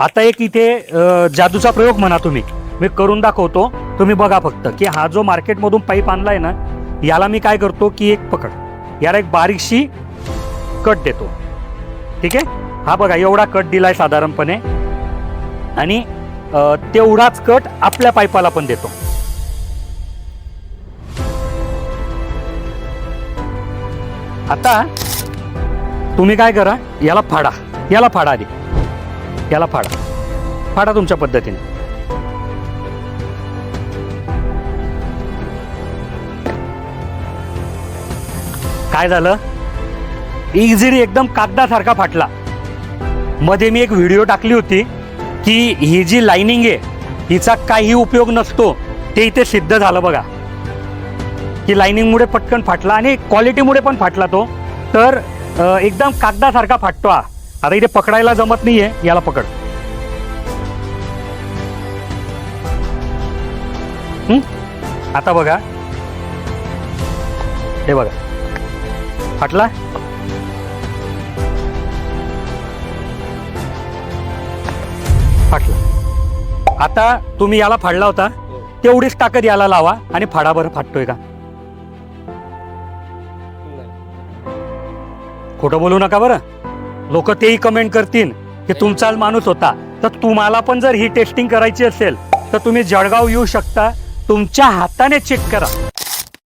आता एक इथे जादूचा प्रयोग म्हणा तुम्ही. मी करून दाखवतो तुम्ही बघा फक्त की हा जो मार्केटमधून पाईप आणलाय ना याला मी काय करतो की एक पकड. याला एक बारीकशी कट देतो. ठीक आहे? हा बघा एवढा कट दिलाय साधारणपणे. आणि तेवढाच कट आपल्या पाईपाला पण देतो. आता तुम्ही काय करा याला फाडा. याला फाडा आधी. याला फाडा. फाडा तुमच्या पद्धतीने. काय झालं? इझिली एकदम कागदासारखा फाटला. मध्ये मी एक व्हिडिओ टाकली होती की ही जी लाइनिंग आहे हिचा काही उपयोग नसतो. ते इथे सिद्ध झालं बघा. की लाइनिंगमुळे पटकन फाटला आणि क्वालिटीमुळे पण फाटला तो. तर एकदम कागदासारखा फाटतो हा. आता इथे पकडायला जमत नाहीये याला पकड. आता बघा. हे बघा. फाटला फाटला आता तुम्ही याला फाडला होता. तेवढीच ताकद याला लावा आणि फाडाभर फाटतोय का? खोटं बोलू नका बरं. लोक तेही कमेंट करतील की तुमचा माणूस होता. तर तुम्हाला पण जर ही टेस्टिंग करायची असेल तर तुम्ही जळगाव येऊ शकता. तुमच्या हाताने चेक करा.